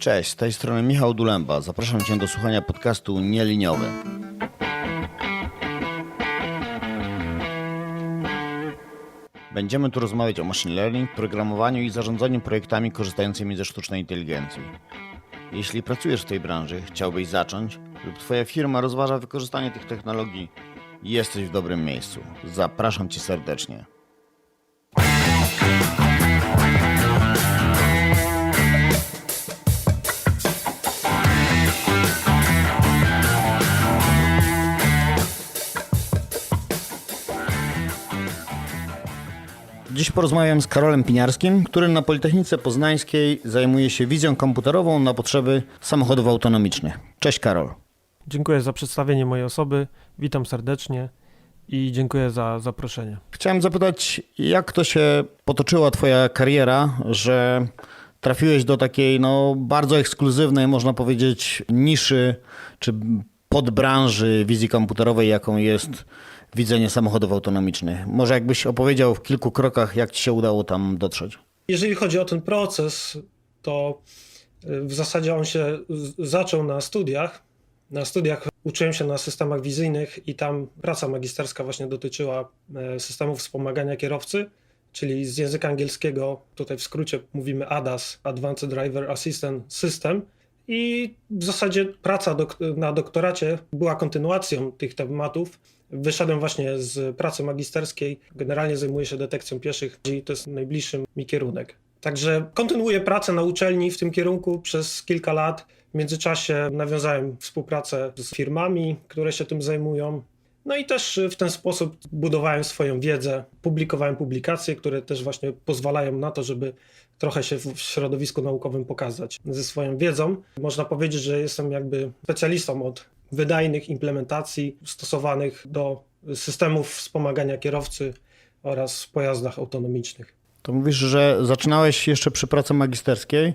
Cześć, z tej strony Michał Dulemba. Zapraszam Cię do słuchania podcastu Nieliniowy. Będziemy tu rozmawiać o machine learning, programowaniu i zarządzaniu projektami korzystającymi ze sztucznej inteligencji. Jeśli pracujesz w tej branży, chciałbyś zacząć lub Twoja firma rozważa wykorzystanie tych technologii, jesteś w dobrym miejscu. Zapraszam Cię serdecznie. Dziś porozmawiam z Karolem Piniarskim, który na Politechnice Poznańskiej zajmuje się wizją komputerową na potrzeby samochodów autonomicznych. Cześć Karol. Dziękuję za przedstawienie mojej osoby. Witam serdecznie i dziękuję za zaproszenie. Chciałem zapytać, jak to się potoczyła Twoja kariera, że trafiłeś do takiej no, bardzo ekskluzywnej, można powiedzieć, niszy czy podbranży wizji komputerowej, jaką jest widzenie samochodów autonomicznych. Może jakbyś opowiedział w kilku krokach, jak Ci się udało tam dotrzeć? Jeżeli chodzi o ten proces, to y, w zasadzie on się zaczął na studiach. Na studiach uczyłem się na systemach wizyjnych i tam praca magisterska właśnie dotyczyła e, systemów wspomagania kierowcy, czyli z języka angielskiego, tutaj w skrócie mówimy ADAS, Advanced Driver Assistant System. I w zasadzie praca dok- na doktoracie była kontynuacją tych tematów. Wyszedłem właśnie z pracy magisterskiej. Generalnie zajmuję się detekcją pieszych, i to jest najbliższy mi kierunek. Także kontynuuję pracę na uczelni w tym kierunku przez kilka lat. W międzyczasie nawiązałem współpracę z firmami, które się tym zajmują. No i też w ten sposób budowałem swoją wiedzę, publikowałem publikacje, które też właśnie pozwalają na to, żeby trochę się w środowisku naukowym pokazać ze swoją wiedzą. Można powiedzieć, że jestem jakby specjalistą od wydajnych implementacji stosowanych do systemów wspomagania kierowcy oraz pojazdach autonomicznych. To mówisz, że zaczynałeś jeszcze przy pracy magisterskiej,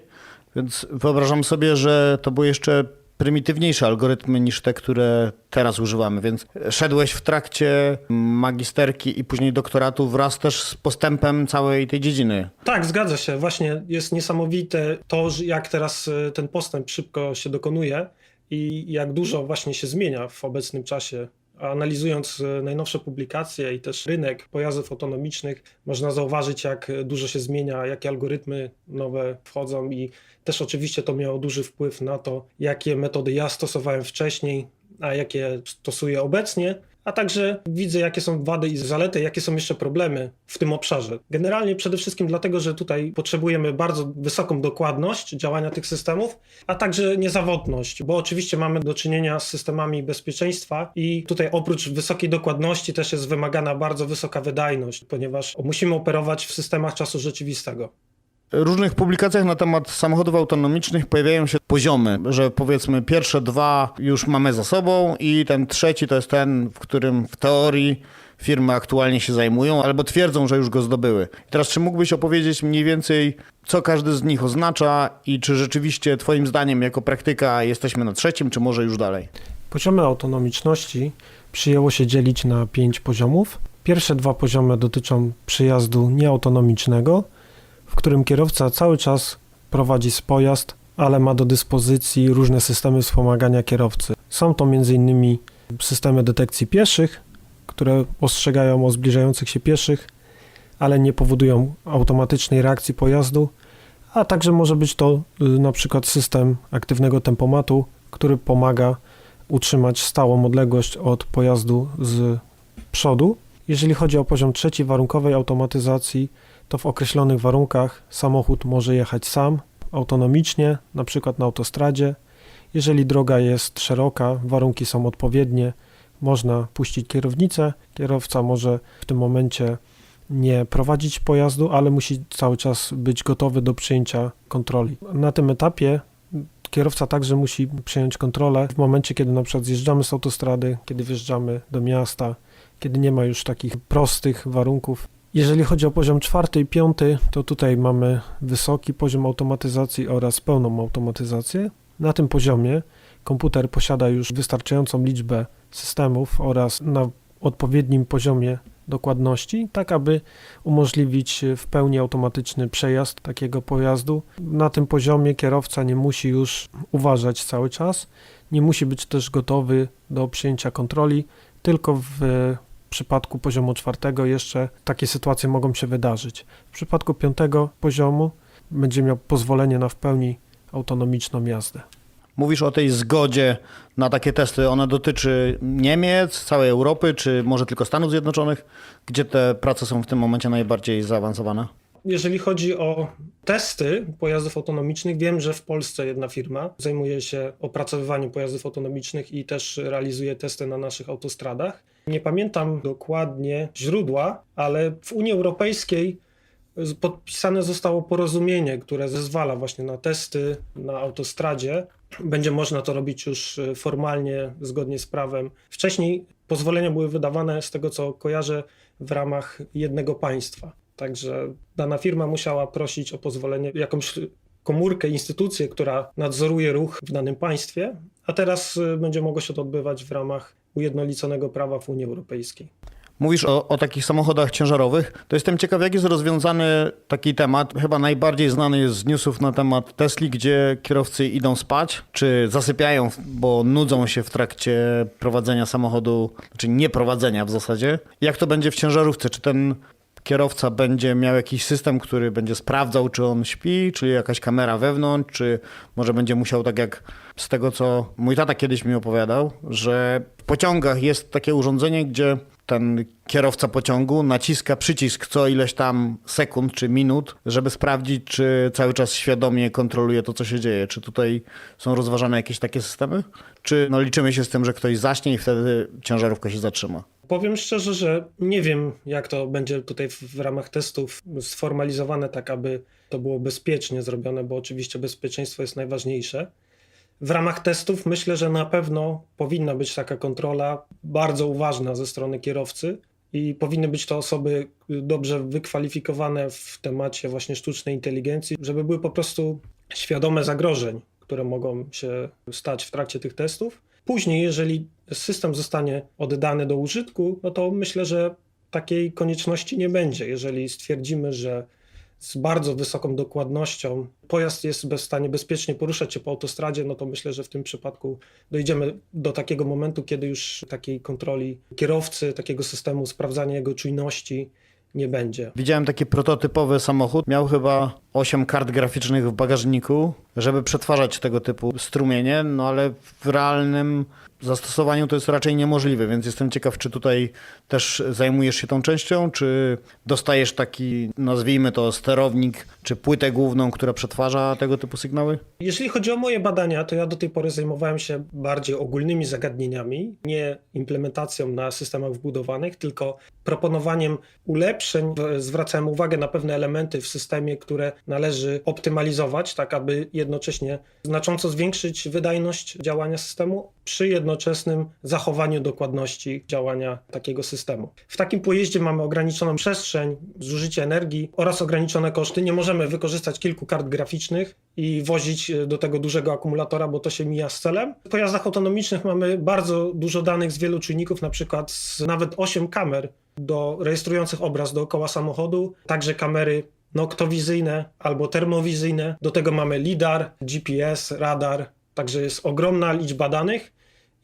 więc wyobrażam sobie, że to były jeszcze prymitywniejsze algorytmy niż te, które teraz używamy, więc szedłeś w trakcie magisterki i później doktoratu wraz też z postępem całej tej dziedziny. Tak, zgadza się. Właśnie jest niesamowite to, jak teraz y, ten postęp szybko się dokonuje i jak dużo właśnie się zmienia w obecnym czasie. Analizując y, najnowsze publikacje i też rynek pojazdów autonomicznych, można zauważyć, jak dużo się zmienia, jakie algorytmy nowe wchodzą, i też oczywiście to miało duży wpływ na to, jakie metody ja stosowałem wcześniej, a jakie stosuję obecnie a także widzę, jakie są wady i zalety, jakie są jeszcze problemy w tym obszarze. Generalnie przede wszystkim dlatego, że tutaj potrzebujemy bardzo wysoką dokładność działania tych systemów, a także niezawodność, bo oczywiście mamy do czynienia z systemami bezpieczeństwa i tutaj oprócz wysokiej dokładności też jest wymagana bardzo wysoka wydajność, ponieważ musimy operować w systemach czasu rzeczywistego. Różnych publikacjach na temat samochodów autonomicznych pojawiają się poziomy, że powiedzmy pierwsze dwa już mamy za sobą i ten trzeci to jest ten, w którym w teorii firmy aktualnie się zajmują albo twierdzą, że już go zdobyły. I teraz czy mógłbyś opowiedzieć mniej więcej, co każdy z nich oznacza i czy rzeczywiście twoim zdaniem jako praktyka jesteśmy na trzecim, czy może już dalej? Poziomy autonomiczności przyjęło się dzielić na pięć poziomów. Pierwsze dwa poziomy dotyczą przejazdu nieautonomicznego, w którym kierowca cały czas prowadzi pojazd, ale ma do dyspozycji różne systemy wspomagania kierowcy. Są to m.in. systemy detekcji pieszych, które ostrzegają o zbliżających się pieszych, ale nie powodują automatycznej reakcji pojazdu, a także może być to y, na przykład system aktywnego tempomatu, który pomaga utrzymać stałą odległość od pojazdu z przodu. Jeżeli chodzi o poziom trzeci warunkowej automatyzacji, to w określonych warunkach samochód może jechać sam, autonomicznie, na przykład na autostradzie. Jeżeli droga jest szeroka, warunki są odpowiednie, można puścić kierownicę. Kierowca może w tym momencie nie prowadzić pojazdu, ale musi cały czas być gotowy do przyjęcia kontroli. Na tym etapie kierowca także musi przyjąć kontrolę w momencie, kiedy na przykład zjeżdżamy z autostrady, kiedy wjeżdżamy do miasta, kiedy nie ma już takich prostych warunków. Jeżeli chodzi o poziom czwarty i piąty, to tutaj mamy wysoki poziom automatyzacji oraz pełną automatyzację. Na tym poziomie komputer posiada już wystarczającą liczbę systemów oraz na odpowiednim poziomie dokładności, tak aby umożliwić w pełni automatyczny przejazd takiego pojazdu. Na tym poziomie kierowca nie musi już uważać cały czas, nie musi być też gotowy do przyjęcia kontroli, tylko w przypadku poziomu czwartego jeszcze takie sytuacje mogą się wydarzyć. W przypadku piątego poziomu będzie miał pozwolenie na w pełni autonomiczną jazdę. Mówisz o tej zgodzie na takie testy. Ona dotyczy Niemiec, całej Europy, czy może tylko Stanów Zjednoczonych? Gdzie te prace są w tym momencie najbardziej zaawansowane? Jeżeli chodzi o testy pojazdów autonomicznych, wiem, że w Polsce jedna firma zajmuje się opracowywaniem pojazdów autonomicznych i też realizuje testy na naszych autostradach. Nie pamiętam dokładnie źródła, ale w Unii Europejskiej podpisane zostało porozumienie, które zezwala właśnie na testy na autostradzie. Będzie można to robić już e, formalnie, zgodnie z prawem. Wcześniej pozwolenia były wydawane, z tego co kojarzę, w ramach jednego państwa. Także dana firma musiała prosić o pozwolenie jakąś komórkę, instytucję, która nadzoruje ruch w danym państwie, a teraz y, będzie mogło się to odbywać w ramach ujednoliconego prawa w Unii Europejskiej. Mówisz o, o takich samochodach ciężarowych. To jestem ciekaw, jak jest rozwiązany taki temat. Chyba najbardziej znany jest z newsów na temat Tesli, gdzie kierowcy idą spać, czy zasypiają, bo nudzą się w trakcie prowadzenia samochodu, czy nie prowadzenia w zasadzie. Jak to będzie w ciężarówce? Czy ten kierowca będzie miał jakiś system, który będzie sprawdzał, czy on śpi, czy jakaś kamera wewnątrz, czy może będzie musiał, tak jak z tego, co mój tata kiedyś mi opowiadał, że w pociągach jest takie urządzenie, gdzie ten kierowca pociągu naciska przycisk co ileś tam sekund czy minut, żeby sprawdzić, czy cały czas świadomie kontroluje to, co się dzieje. Czy tutaj są rozważane jakieś takie systemy? Czy no, liczymy się z tym, że ktoś zaśnie i wtedy ciężarówka się zatrzyma? Powiem szczerze, że nie wiem, jak to będzie tutaj w, ramach testów sformalizowane, tak aby to było bezpiecznie zrobione, bo oczywiście bezpieczeństwo jest najważniejsze. W ramach testów myślę, że na pewno powinna być taka kontrola bardzo uważna ze strony kierowcy i powinny być to osoby dobrze wykwalifikowane w temacie właśnie sztucznej inteligencji, żeby były po prostu świadome zagrożeń, które mogą się stać w trakcie tych testów. Później, jeżeli system zostanie oddany do użytku, no to myślę, że takiej konieczności nie będzie. Jeżeli stwierdzimy, że z bardzo wysoką dokładnością pojazd jest w stanie bezpiecznie poruszać się po autostradzie, no to myślę, że w tym przypadku dojdziemy do takiego momentu, kiedy już takiej kontroli kierowcy, takiego systemu sprawdzania jego czujności nie będzie. Widziałem taki prototypowy samochód. Miał chyba 8 kart graficznych w bagażniku, żeby przetwarzać tego typu strumienie, no ale w realnym zastosowaniu to jest raczej niemożliwe, więc jestem ciekaw, czy tutaj też zajmujesz się tą częścią, czy dostajesz taki, nazwijmy to, sterownik, czy płytę główną, która przetwarza tego typu sygnały? Jeżeli chodzi o moje badania, to ja do tej pory zajmowałem się bardziej ogólnymi zagadnieniami, nie implementacją na systemach wbudowanych, tylko proponowaniem ulepszeń. Zwracałem uwagę na pewne elementy w systemie, które należy optymalizować, tak aby jednocześnie znacząco zwiększyć wydajność działania systemu przy jednoczesnym zachowaniu dokładności działania takiego systemu. W takim pojeździe mamy ograniczoną przestrzeń, zużycie energii oraz ograniczone koszty. Nie możemy wykorzystać kilku kart graficznych i wozić e, do tego dużego akumulatora, bo to się mija z celem. W pojazdach autonomicznych mamy bardzo dużo danych z wielu czynników, na przykład z nawet 8 kamer do rejestrujących obraz dookoła samochodu, także kamery noktowizyjne albo termowizyjne. Do tego mamy LIDAR, GPS, radar, także jest ogromna liczba danych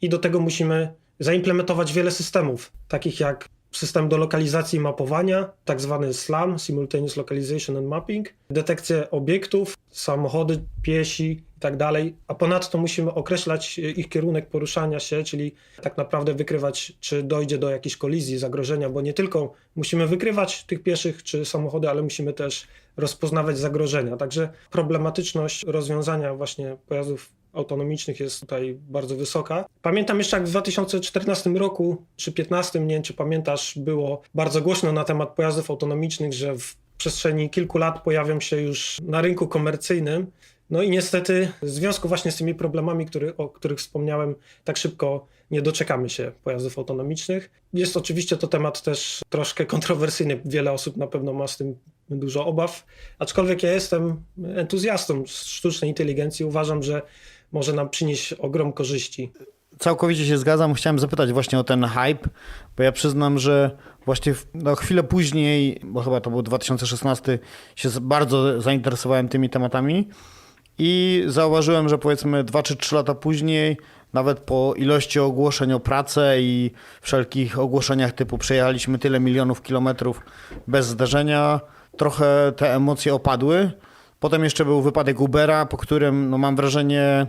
i do tego musimy zaimplementować wiele systemów, takich jak system do lokalizacji i mapowania, tak zwany SLAM, Simultaneous Localization and Mapping, detekcję obiektów, samochody, piesi tak dalej, a ponadto musimy określać ich kierunek poruszania się, czyli tak naprawdę wykrywać, czy dojdzie do jakiejś kolizji, zagrożenia, bo nie tylko musimy wykrywać tych pieszych czy samochody, ale musimy też rozpoznawać zagrożenia. Także problematyczność rozwiązania właśnie pojazdów autonomicznych jest tutaj bardzo wysoka. Pamiętam jeszcze jak w 2014 roku czy 2015, nie wiem czy pamiętasz, było bardzo głośno na temat pojazdów autonomicznych, że w przestrzeni kilku lat pojawią się już na rynku komercyjnym. No i niestety w związku właśnie z tymi problemami, który, o których wspomniałem, tak szybko nie doczekamy się pojazdów autonomicznych. Jest oczywiście to temat też troszkę kontrowersyjny. Wiele osób na pewno ma z tym dużo obaw, aczkolwiek ja jestem entuzjastą sztucznej inteligencji. Uważam, że może nam przynieść ogrom korzyści. Całkowicie się zgadzam. Chciałem zapytać właśnie o ten hype, bo ja przyznam, że właśnie no, chwilę później, bo chyba to był 2016, się bardzo zainteresowałem tymi tematami i zauważyłem, że powiedzmy 2 czy 3 lata później, nawet po ilości ogłoszeń o pracę i wszelkich ogłoszeniach typu przejechaliśmy tyle milionów kilometrów bez zdarzenia, trochę te emocje opadły. Potem jeszcze był wypadek Ubera, po którym no, mam wrażenie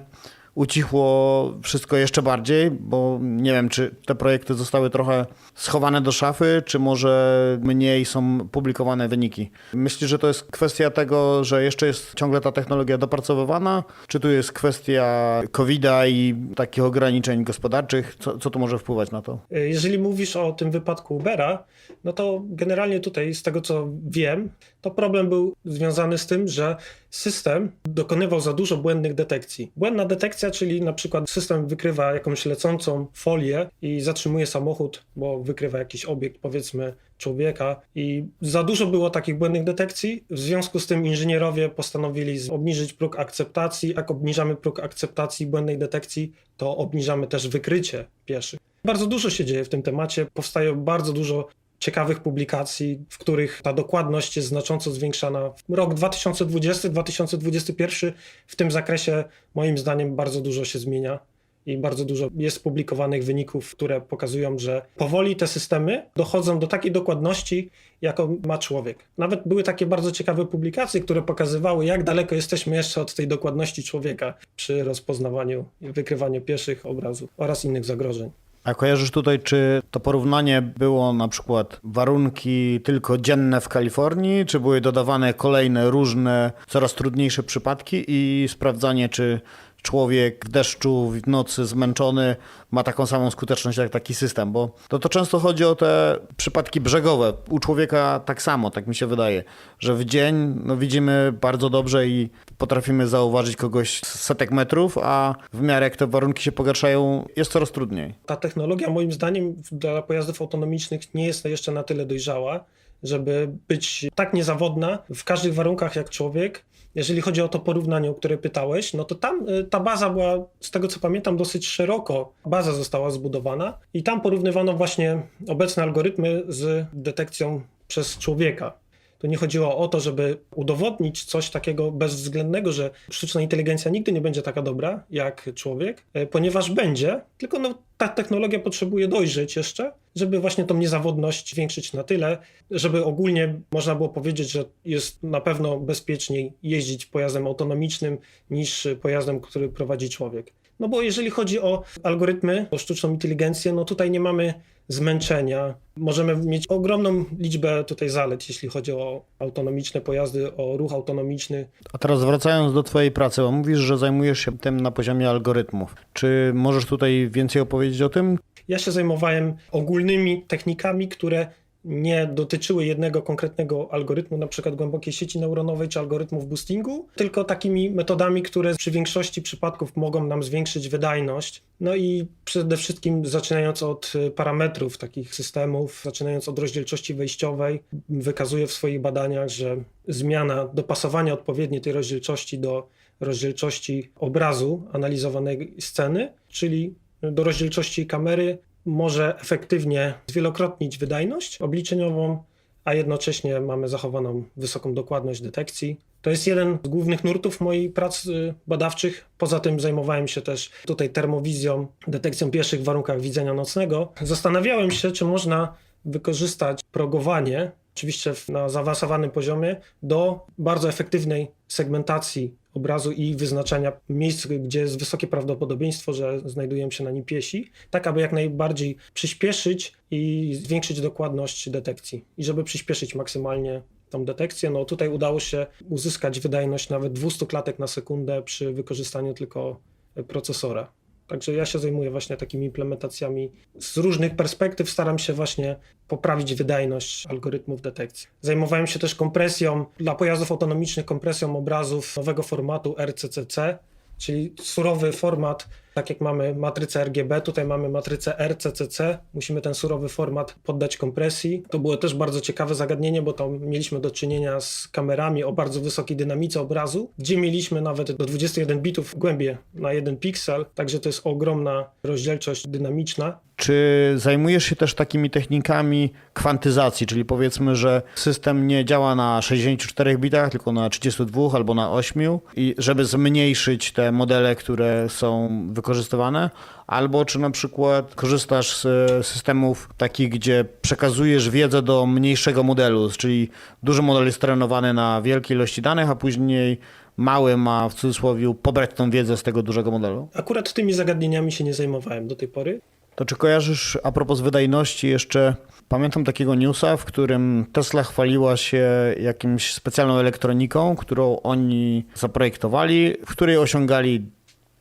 ucichło wszystko jeszcze bardziej, bo nie wiem, czy te projekty zostały trochę schowane do szafy, czy może mniej są publikowane wyniki. Myślisz, że to jest kwestia tego, że jeszcze jest ciągle ta technologia dopracowywana, czy tu jest kwestia COVID-a i takich ograniczeń gospodarczych? Co, co tu może wpływać na to? Jeżeli mówisz o tym wypadku Ubera, no to generalnie tutaj, z tego co wiem, to problem był związany z tym, że system dokonywał za dużo błędnych detekcji. Błędna detekcja, czyli na przykład system wykrywa jakąś lecącą folię i zatrzymuje samochód, bo wykrywa jakiś obiekt, powiedzmy człowieka i za dużo było takich błędnych detekcji. W związku z tym inżynierowie postanowili obniżyć próg akceptacji. Jak obniżamy próg akceptacji błędnej detekcji, to obniżamy też wykrycie pieszych. Bardzo dużo się dzieje w tym temacie. Powstaje bardzo dużo ciekawych publikacji, w których ta dokładność jest znacząco zwiększana. Rok 2020-2021 w tym zakresie moim zdaniem bardzo dużo się zmienia i bardzo dużo jest publikowanych wyników, które pokazują, że powoli te systemy dochodzą do takiej dokładności, jaką ma człowiek. Nawet były takie bardzo ciekawe publikacje, które pokazywały, jak daleko jesteśmy jeszcze od tej dokładności człowieka przy rozpoznawaniu i wykrywaniu pieszych obrazów oraz innych zagrożeń. A kojarzysz tutaj, czy to porównanie było na przykład warunki tylko dzienne w Kalifornii, czy były dodawane kolejne różne, coraz trudniejsze przypadki i sprawdzanie, czy człowiek w deszczu, w nocy zmęczony ma taką samą skuteczność jak taki system, bo to, to często chodzi o te przypadki brzegowe. U człowieka tak samo, tak mi się wydaje, że w dzień no, widzimy bardzo dobrze i potrafimy zauważyć kogoś z setek metrów, a w miarę jak te warunki się pogarszają, jest coraz trudniej. ta technologia moim zdaniem dla pojazdów autonomicznych nie jest jeszcze na tyle dojrzała, żeby być tak niezawodna w każdych warunkach jak człowiek. Jeżeli chodzi o to porównanie, o które pytałeś, no to tam y, ta baza była, z tego co pamiętam, dosyć szeroko. Baza została zbudowana i tam porównywano właśnie obecne algorytmy z detekcją przez człowieka. Tu nie chodziło o to, żeby udowodnić coś takiego bezwzględnego, że sztuczna inteligencja nigdy nie będzie taka dobra jak człowiek, e, ponieważ będzie, tylko no, ta technologia potrzebuje dojrzeć jeszcze, żeby właśnie tą niezawodność zwiększyć na tyle, żeby ogólnie można było powiedzieć, że jest na pewno bezpieczniej jeździć pojazdem autonomicznym niż pojazdem, który prowadzi człowiek. No bo jeżeli chodzi o algorytmy, o sztuczną inteligencję, no tutaj nie mamy zmęczenia. Możemy mieć ogromną liczbę tutaj zalet, jeśli chodzi o autonomiczne pojazdy, o ruch autonomiczny. A teraz wracając do Twojej pracy, bo mówisz, że zajmujesz się tym na poziomie algorytmów. Czy możesz tutaj więcej opowiedzieć o tym? Ja się zajmowałem ogólnymi technikami, które nie dotyczyły jednego konkretnego algorytmu, na przykład głębokiej sieci neuronowej czy algorytmów boostingu, tylko takimi metodami, które przy większości przypadków mogą nam zwiększyć wydajność. No i przede wszystkim zaczynając od y, parametrów takich systemów, zaczynając od rozdzielczości wejściowej, wykazuję w swoich badaniach, że zmiana, dopasowanie odpowiedniej tej rozdzielczości do rozdzielczości obrazu analizowanej sceny, czyli do rozdzielczości kamery może efektywnie zwielokrotnić wydajność obliczeniową, a jednocześnie mamy zachowaną wysoką dokładność detekcji. To jest jeden z głównych nurtów moich prac y, badawczych. Poza tym zajmowałem się też tutaj termowizją, detekcją pieszych w warunkach widzenia nocnego. Zastanawiałem się, czy można wykorzystać progowanie, oczywiście na zaawansowanym poziomie, do bardzo efektywnej segmentacji obrazu i wyznaczania miejsc, gdzie jest wysokie prawdopodobieństwo, że znajdują się na nim piesi, tak aby jak najbardziej przyspieszyć i zwiększyć dokładność detekcji. I żeby przyspieszyć maksymalnie tą detekcję, no tutaj udało się uzyskać wydajność nawet 200 klatek na sekundę przy wykorzystaniu tylko procesora. Także ja się zajmuję właśnie takimi implementacjami z różnych perspektyw. Staram się właśnie poprawić wydajność algorytmów detekcji. Zajmowałem się też kompresją dla pojazdów autonomicznych, kompresją obrazów nowego formatu RCCC, czyli surowy format, tak jak mamy matrycę RGB, tutaj mamy matrycę RCCC, musimy ten surowy format poddać kompresji. To było też bardzo ciekawe zagadnienie, bo tam mieliśmy do czynienia z kamerami o bardzo wysokiej dynamice obrazu, gdzie mieliśmy nawet do 21 bitów głębie na jeden piksel, także to jest ogromna rozdzielczość dynamiczna. Czy zajmujesz się też takimi technikami kwantyzacji, czyli powiedzmy, że system nie działa na 64 bitach, tylko na 32 albo na 8 i żeby zmniejszyć te modele, które są wykorzystywane? Albo czy na przykład korzystasz z systemów takich, gdzie przekazujesz wiedzę do mniejszego modelu, czyli duży model jest trenowany na wielkiej ilości danych, a później mały ma w cudzysłowie pobrać tą wiedzę z tego dużego modelu? Akurat tymi zagadnieniami się nie zajmowałem do tej pory. To czy kojarzysz a propos wydajności jeszcze, pamiętam takiego newsa, w którym Tesla chwaliła się jakimś specjalną elektroniką, którą oni zaprojektowali, w której osiągali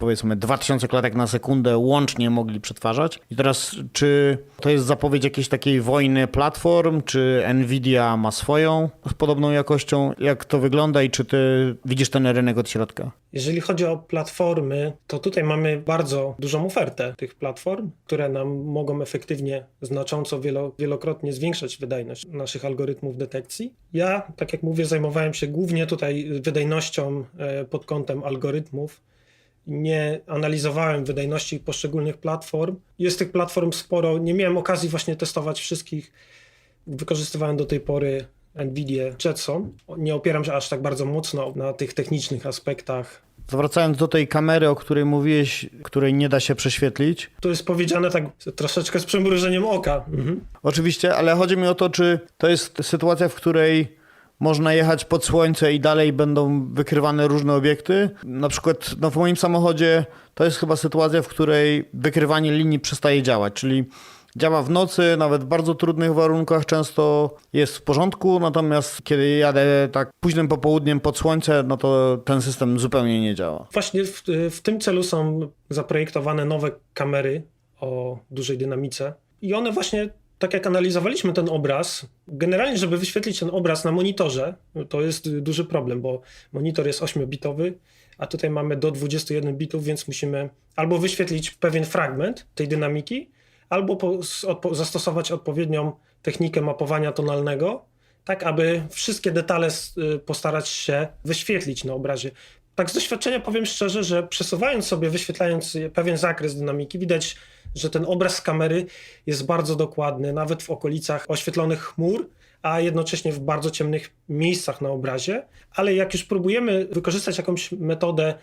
powiedzmy 2000 klatek na sekundę łącznie mogli przetwarzać. I teraz czy to jest zapowiedź jakiejś takiej wojny platform, czy Nvidia ma swoją z podobną jakością? Jak to wygląda i czy ty widzisz ten rynek od środka? Jeżeli chodzi o platformy, to tutaj mamy bardzo dużą ofertę tych platform, które nam mogą efektywnie, znacząco, wielo, wielokrotnie zwiększać wydajność naszych algorytmów detekcji. Ja, tak jak mówię, zajmowałem się głównie tutaj wydajnością e, pod kątem algorytmów. Nie analizowałem wydajności poszczególnych platform. Jest tych platform sporo. Nie miałem okazji właśnie testować wszystkich. Wykorzystywałem do tej pory NVIDIA Jetson. Nie opieram się aż tak bardzo mocno na tych technicznych aspektach. Wracając do tej kamery, o której mówiłeś, której nie da się prześwietlić, To jest powiedziane tak troszeczkę z przymrużeniem oka. Mhm. Oczywiście, ale chodzi mi o to, czy to jest sytuacja, w której można jechać pod słońce i dalej będą wykrywane różne obiekty. Na przykład no w moim samochodzie to jest chyba sytuacja, w której wykrywanie linii przestaje działać, czyli działa w nocy, nawet w bardzo trudnych warunkach często jest w porządku, natomiast kiedy jadę tak późnym popołudniem pod słońce, no to ten system zupełnie nie działa. Właśnie w, w tym celu są zaprojektowane nowe kamery o dużej dynamice i one właśnie, tak jak analizowaliśmy ten obraz, generalnie, żeby wyświetlić ten obraz na monitorze, to jest duży problem, bo monitor jest 8-bitowy, a tutaj mamy do 21 bitów, więc musimy albo wyświetlić pewien fragment tej dynamiki, albo po, odpo, zastosować odpowiednią technikę mapowania tonalnego, tak aby wszystkie detale y, postarać się wyświetlić na obrazie. Tak z doświadczenia powiem szczerze, że przesuwając sobie, wyświetlając pewien zakres dynamiki, widać, że ten obraz kamery jest bardzo dokładny, nawet w okolicach oświetlonych chmur, a jednocześnie w bardzo ciemnych miejscach na obrazie. Ale jak już próbujemy wykorzystać jakąś metodę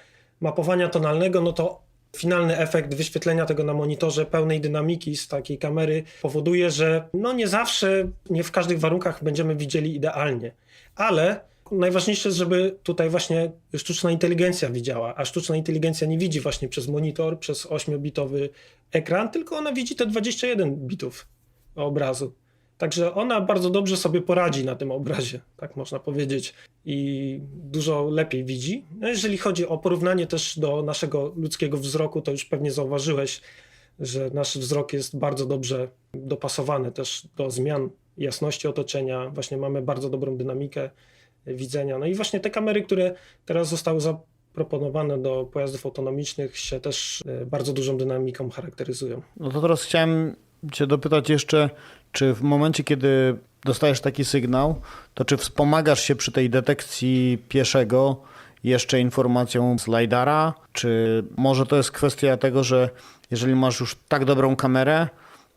mapowania tonalnego, no to finalny efekt wyświetlenia tego na monitorze pełnej dynamiki z takiej kamery powoduje, że no nie zawsze, nie w każdych warunkach będziemy widzieli idealnie. Ale najważniejsze jest, żeby tutaj właśnie sztuczna inteligencja widziała, a sztuczna inteligencja nie widzi właśnie przez monitor, przez 8-bitowy ekran, tylko ona widzi te 21 bitów obrazu. Także ona bardzo dobrze sobie poradzi na tym obrazie, tak można powiedzieć, i dużo lepiej widzi. No jeżeli chodzi o porównanie też do naszego ludzkiego wzroku, to już pewnie zauważyłeś, że nasz wzrok jest bardzo dobrze dopasowany też do zmian jasności otoczenia. Właśnie mamy bardzo dobrą dynamikę widzenia. No i właśnie te kamery, które teraz zostały zaproponowane do pojazdów autonomicznych, się też e, bardzo dużą dynamiką charakteryzują. No to teraz chciałem Cię dopytać jeszcze, czy w momencie, kiedy dostajesz taki sygnał, to czy wspomagasz się przy tej detekcji pieszego jeszcze informacją z LiDARa, czy może to jest kwestia tego, że jeżeli masz już tak dobrą kamerę,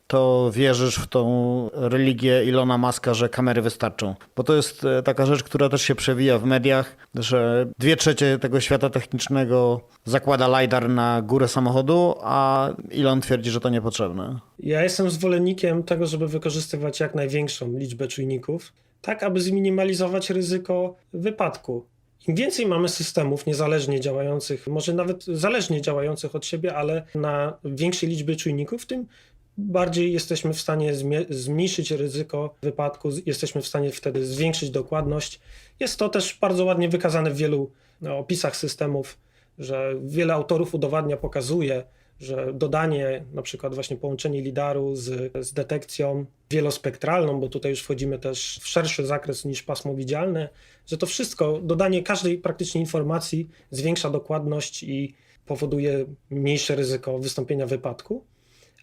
to wierzysz w tą religię Ilona Maska, że kamery wystarczą. Bo to jest e, taka rzecz, która też się przewija w mediach, że dwie trzecie tego świata technicznego zakłada LiDAR na górę samochodu, a Elon twierdzi, że to niepotrzebne. Ja jestem zwolennikiem tego, żeby wykorzystywać jak największą liczbę czujników, tak aby zminimalizować ryzyko wypadku. Im więcej mamy systemów niezależnie działających, może nawet zależnie działających od siebie, ale na większej liczbie czujników, tym bardziej jesteśmy w stanie zmniejszyć ryzyko wypadku, jesteśmy w stanie wtedy zwiększyć dokładność. Jest to też bardzo ładnie wykazane w wielu no, opisach systemów, że wiele autorów udowadnia, pokazuje, że dodanie, na przykład właśnie połączenie lidaru z, z detekcją wielospektralną, bo tutaj już wchodzimy też w szerszy zakres niż pasmo widzialne, że to wszystko, dodanie każdej praktycznie informacji zwiększa dokładność i powoduje mniejsze ryzyko wystąpienia wypadku.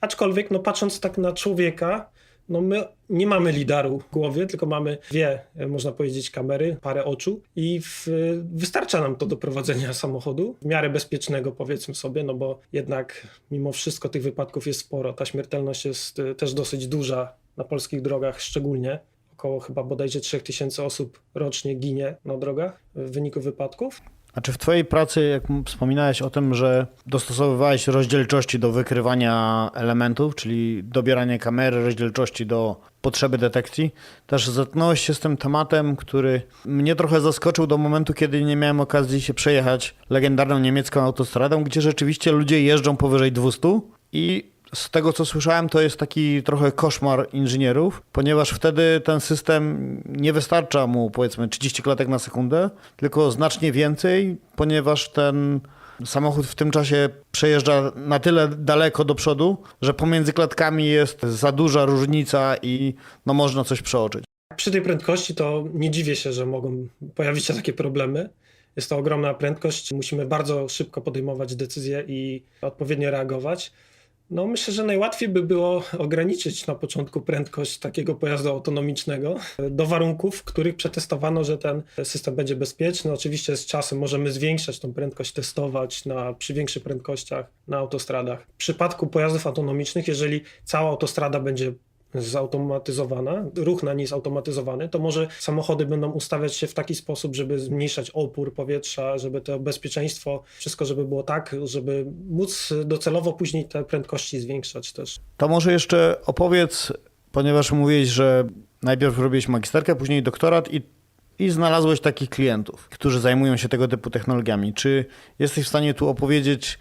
Aczkolwiek, no patrząc tak na człowieka, no my nie mamy lidaru w głowie, tylko mamy dwie, e, można powiedzieć, kamery, parę oczu i w, wystarcza nam to do prowadzenia samochodu, w miarę bezpiecznego powiedzmy sobie, no bo jednak mimo wszystko tych wypadków jest sporo. Ta śmiertelność jest e, też dosyć duża na polskich drogach szczególnie. Około chyba bodajże 3000 osób rocznie ginie na drogach w wyniku wypadków. A czy w Twojej pracy, jak wspominałeś o tym, że dostosowywałeś rozdzielczości do wykrywania elementów, czyli dobieranie kamery, rozdzielczości do potrzeby detekcji, też zetknąłeś się z tym tematem, który mnie trochę zaskoczył do momentu, kiedy nie miałem okazji się przejechać legendarną niemiecką autostradą, gdzie rzeczywiście ludzie jeżdżą powyżej 200 i z tego co słyszałem, to jest taki trochę koszmar inżynierów, ponieważ wtedy ten system nie wystarcza mu powiedzmy 30 klatek na sekundę, tylko znacznie więcej, ponieważ ten samochód w tym czasie przejeżdża na tyle daleko do przodu, że pomiędzy klatkami jest za duża różnica i no można coś przeoczyć. Przy tej prędkości to nie dziwię się, że mogą pojawić się takie problemy. Jest to ogromna prędkość, musimy bardzo szybko podejmować decyzje i odpowiednio reagować. No myślę, że najłatwiej by było ograniczyć na początku prędkość takiego pojazdu autonomicznego do warunków, w których przetestowano, że ten system będzie bezpieczny. Oczywiście z czasem możemy zwiększać tą prędkość, testować na, przy większych prędkościach na autostradach. W przypadku pojazdów autonomicznych, jeżeli cała autostrada będzie zautomatyzowana, ruch na niej zautomatyzowany, to może samochody będą ustawiać się w taki sposób, żeby zmniejszać opór powietrza, żeby to bezpieczeństwo, wszystko żeby było tak, żeby móc docelowo później te prędkości zwiększać też. To może jeszcze opowiedz, ponieważ mówiłeś, że najpierw robiłeś magisterkę, później doktorat i, i znalazłeś takich klientów, którzy zajmują się tego typu technologiami. Czy jesteś w stanie tu opowiedzieć,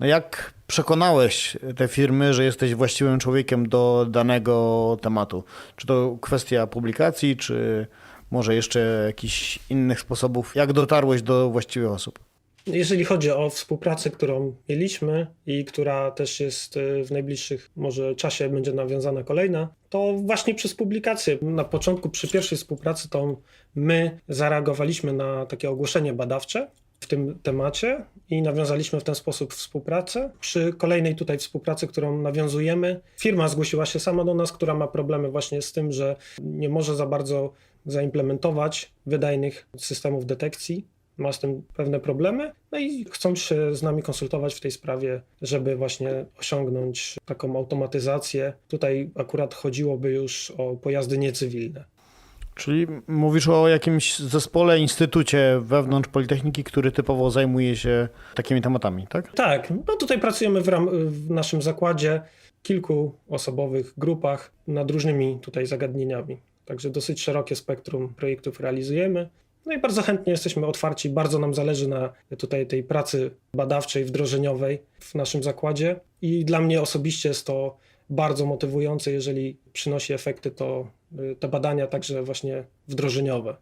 no jak przekonałeś te firmy, że jesteś właściwym człowiekiem do danego tematu? Czy to kwestia publikacji, czy może jeszcze jakichś innych sposobów? Jak dotarłeś do właściwych osób? Jeżeli chodzi o współpracę, którą mieliśmy i która też jest y, w najbliższych może czasie będzie nawiązana kolejna, to właśnie przez publikację. Na początku przy pierwszej współpracy to my zareagowaliśmy na takie ogłoszenie badawcze w tym temacie i nawiązaliśmy w ten sposób współpracę. Przy kolejnej tutaj współpracy, którą nawiązujemy, firma zgłosiła się sama do nas, która ma problemy właśnie z tym, że nie może za bardzo zaimplementować wydajnych systemów detekcji ma z tym pewne problemy, no i chcą się z nami konsultować w tej sprawie, żeby właśnie osiągnąć taką automatyzację. Tutaj akurat chodziłoby już o pojazdy niecywilne. Czyli mówisz o jakimś zespole, instytucie wewnątrz Politechniki, który typowo zajmuje się takimi tematami, tak? Tak, no tutaj pracujemy w, w naszym zakładzie, kilku osobowych grupach nad różnymi tutaj zagadnieniami. Także dosyć szerokie spektrum projektów realizujemy. No i bardzo chętnie jesteśmy otwarci, bardzo nam zależy na tutaj tej pracy badawczej, wdrożeniowej w naszym zakładzie i dla mnie osobiście jest to bardzo motywujące, jeżeli przynosi efekty to y, te badania także właśnie wdrożeniowe.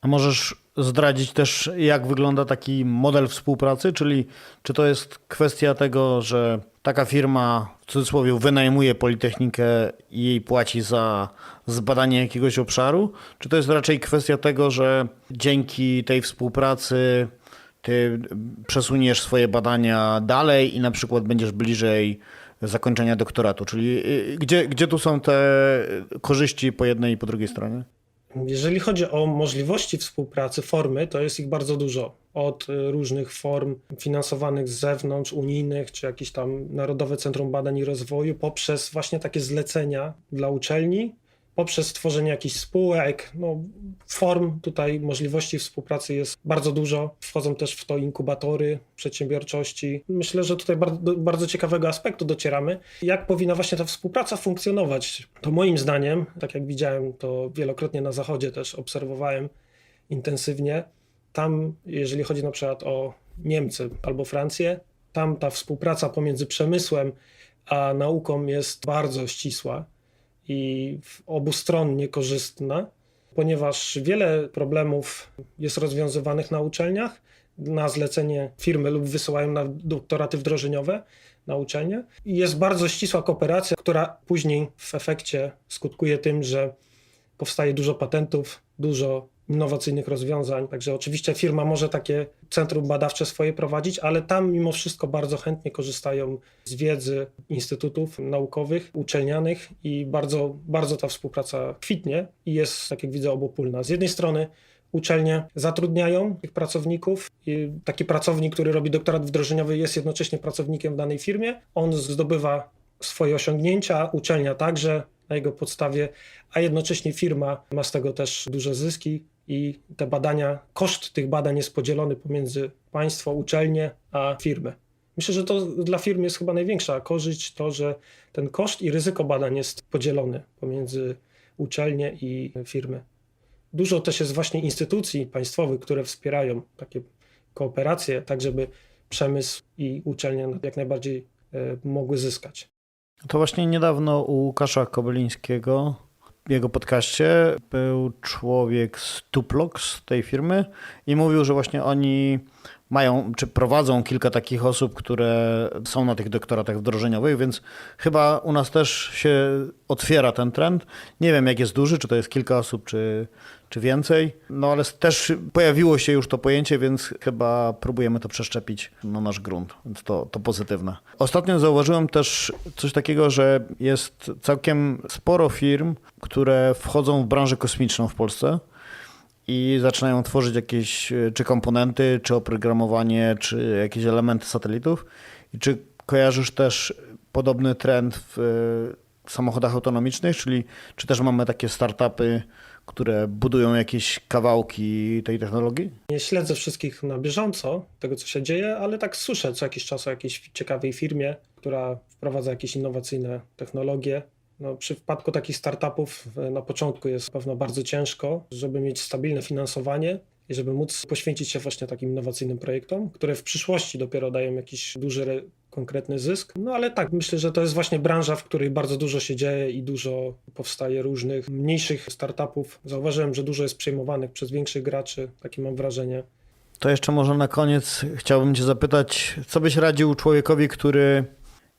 A możesz zdradzić też, jak wygląda taki model współpracy, czyli czy to jest kwestia tego, że taka firma w cudzysłowie wynajmuje Politechnikę i jej płaci za zbadanie jakiegoś obszaru, czy to jest raczej kwestia tego, że dzięki tej współpracy ty przesuniesz swoje badania dalej i na przykład będziesz bliżej zakończenia doktoratu, czyli y, gdzie, gdzie tu są te korzyści po jednej i po drugiej stronie? Jeżeli chodzi o możliwości współpracy, formy, to jest ich bardzo dużo. Od y, różnych form finansowanych z zewnątrz, unijnych, czy jakieś tam Narodowe Centrum Badań i Rozwoju, poprzez właśnie takie zlecenia dla uczelni, poprzez tworzenie jakichś spółek. No, form tutaj możliwości współpracy jest bardzo dużo. Wchodzą też w to inkubatory przedsiębiorczości. Myślę, że tutaj bardzo, bardzo ciekawego aspektu docieramy. Jak powinna właśnie ta współpraca funkcjonować? To moim zdaniem, tak jak widziałem to wielokrotnie na Zachodzie też obserwowałem intensywnie, tam jeżeli chodzi na przykład o Niemcy albo Francję, tam ta współpraca pomiędzy przemysłem a nauką jest bardzo ścisła i obustronnie korzystna, ponieważ wiele problemów jest rozwiązywanych na uczelniach na zlecenie firmy lub wysyłają na doktoraty wdrożeniowe na uczelnie. I jest bardzo ścisła kooperacja, która później w efekcie skutkuje tym, że powstaje dużo patentów, dużo innowacyjnych rozwiązań. Także oczywiście firma może takie centrum badawcze swoje prowadzić, ale tam mimo wszystko bardzo chętnie korzystają z wiedzy instytutów naukowych, uczelnianych i bardzo, bardzo ta współpraca kwitnie i jest, tak jak widzę, obopólna. Z jednej strony uczelnie zatrudniają tych pracowników. I taki pracownik, który robi doktorat wdrożeniowy, jest jednocześnie pracownikiem w danej firmie. On zdobywa swoje osiągnięcia, uczelnia także na jego podstawie, a jednocześnie firma ma z tego też duże zyski i te badania, koszt tych badań jest podzielony pomiędzy państwo, uczelnie, a firmę. Myślę, że to dla firmy jest chyba największa korzyść, to, że ten koszt i ryzyko badań jest podzielony pomiędzy uczelnie i firmy. Dużo też jest właśnie instytucji państwowych, które wspierają takie kooperacje, tak żeby przemysł i uczelnie jak najbardziej e, mogły zyskać. To właśnie niedawno u Łukasza Kobylińskiego, w jego podcaście, był człowiek z Tuplox tej firmy i mówił, że właśnie oni mają, czy prowadzą kilka takich osób, które są na tych doktoratach wdrożeniowych, więc chyba u nas też się otwiera ten trend. Nie wiem, jak jest duży, czy to jest kilka osób, czy, czy więcej, no ale też pojawiło się już to pojęcie, więc chyba próbujemy to przeszczepić na nasz grunt, więc to, to pozytywne. Ostatnio zauważyłem też coś takiego, że jest całkiem sporo firm, które wchodzą w branżę kosmiczną w Polsce i zaczynają tworzyć jakieś e, czy komponenty, czy oprogramowanie, czy jakieś elementy satelitów. I czy kojarzysz też podobny trend w e, samochodach autonomicznych, czyli czy też mamy takie startupy, które budują jakieś kawałki tej technologii? Nie śledzę wszystkich na bieżąco, tego co się dzieje, ale tak słyszę co jakiś czas o jakiejś ciekawej firmie, która wprowadza jakieś innowacyjne technologie. No, przy wpadku takich startupów e, na początku jest pewno bardzo ciężko, żeby mieć stabilne finansowanie i żeby móc poświęcić się właśnie takim innowacyjnym projektom, które w przyszłości dopiero dają jakiś duży, re- konkretny zysk. No ale tak, myślę, że to jest właśnie branża, w której bardzo dużo się dzieje i dużo powstaje różnych mniejszych startupów. Zauważyłem, że dużo jest przejmowanych przez większych graczy, takie mam wrażenie. To jeszcze może na koniec chciałbym Cię zapytać, co byś radził człowiekowi, który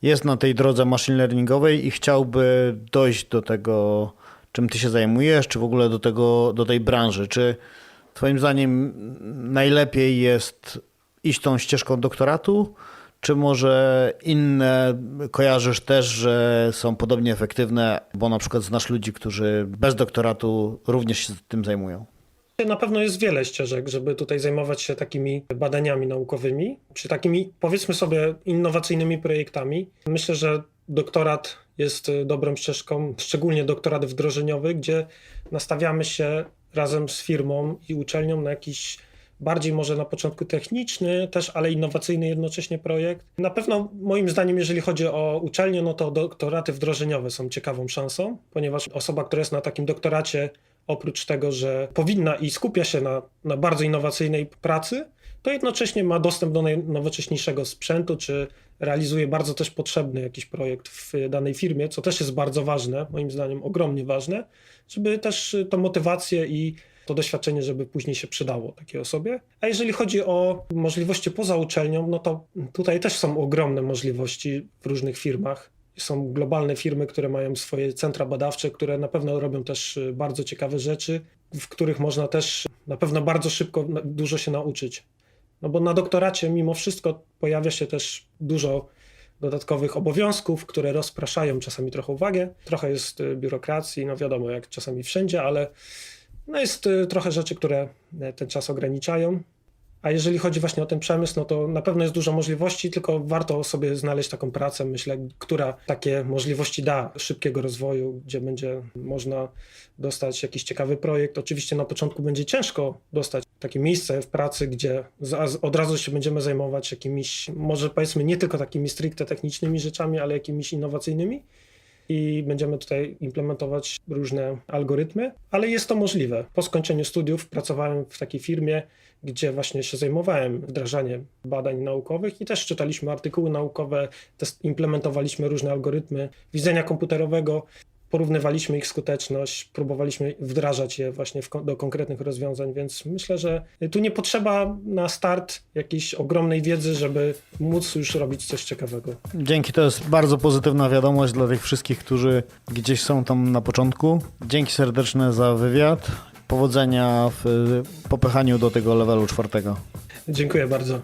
jest na tej drodze machine learningowej i chciałby dojść do tego, czym Ty się zajmujesz, czy w ogóle do, tego, do tej branży? Czy Twoim zdaniem najlepiej jest iść tą ścieżką doktoratu, czy może inne kojarzysz też, że są podobnie efektywne, bo na przykład znasz ludzi, którzy bez doktoratu również się tym zajmują? Na pewno jest wiele ścieżek, żeby tutaj zajmować się takimi badaniami naukowymi, czy takimi, powiedzmy sobie, innowacyjnymi projektami. Myślę, że doktorat jest y, dobrą ścieżką, szczególnie doktorat wdrożeniowy, gdzie nastawiamy się razem z firmą i uczelnią na jakiś bardziej może na początku techniczny, też, ale innowacyjny jednocześnie projekt. Na pewno moim zdaniem, jeżeli chodzi o uczelnię, no to doktoraty wdrożeniowe są ciekawą szansą, ponieważ osoba, która jest na takim doktoracie, oprócz tego, że powinna i skupia się na, na bardzo innowacyjnej pracy, to jednocześnie ma dostęp do najnowocześniejszego sprzętu, czy realizuje bardzo też potrzebny jakiś projekt w danej firmie, co też jest bardzo ważne, moim zdaniem ogromnie ważne, żeby też tą motywację i to doświadczenie, żeby później się przydało takiej osobie. A jeżeli chodzi o możliwości poza uczelnią, no to tutaj też są ogromne możliwości w różnych firmach. Są globalne firmy, które mają swoje centra badawcze, które na pewno robią też y, bardzo ciekawe rzeczy, w których można też na pewno bardzo szybko dużo się nauczyć. No bo na doktoracie mimo wszystko pojawia się też dużo dodatkowych obowiązków, które rozpraszają czasami trochę uwagę. Trochę jest y, biurokracji, no wiadomo, jak czasami wszędzie, ale no jest y, trochę rzeczy, które ten czas ograniczają. A jeżeli chodzi właśnie o ten przemysł, no to na pewno jest dużo możliwości, tylko warto sobie znaleźć taką pracę, myślę, która takie możliwości da szybkiego rozwoju, gdzie będzie można dostać jakiś ciekawy projekt. Oczywiście na początku będzie ciężko dostać takie miejsce w pracy, gdzie od razu się będziemy zajmować jakimiś, może powiedzmy nie tylko takimi stricte technicznymi rzeczami, ale jakimiś innowacyjnymi i będziemy tutaj implementować różne algorytmy, ale jest to możliwe. Po skończeniu studiów pracowałem w takiej firmie, gdzie właśnie się zajmowałem wdrażaniem badań naukowych i też czytaliśmy artykuły naukowe, też implementowaliśmy różne algorytmy widzenia komputerowego, porównywaliśmy ich skuteczność, próbowaliśmy wdrażać je właśnie w, do konkretnych rozwiązań, więc myślę, że tu nie potrzeba na start jakiejś ogromnej wiedzy, żeby móc już robić coś ciekawego. Dzięki, to jest bardzo pozytywna wiadomość dla tych wszystkich, którzy gdzieś są tam na początku. Dzięki serdeczne za wywiad. powodzenia w popychaniu do tego levelu czwartego. Dziękuję bardzo.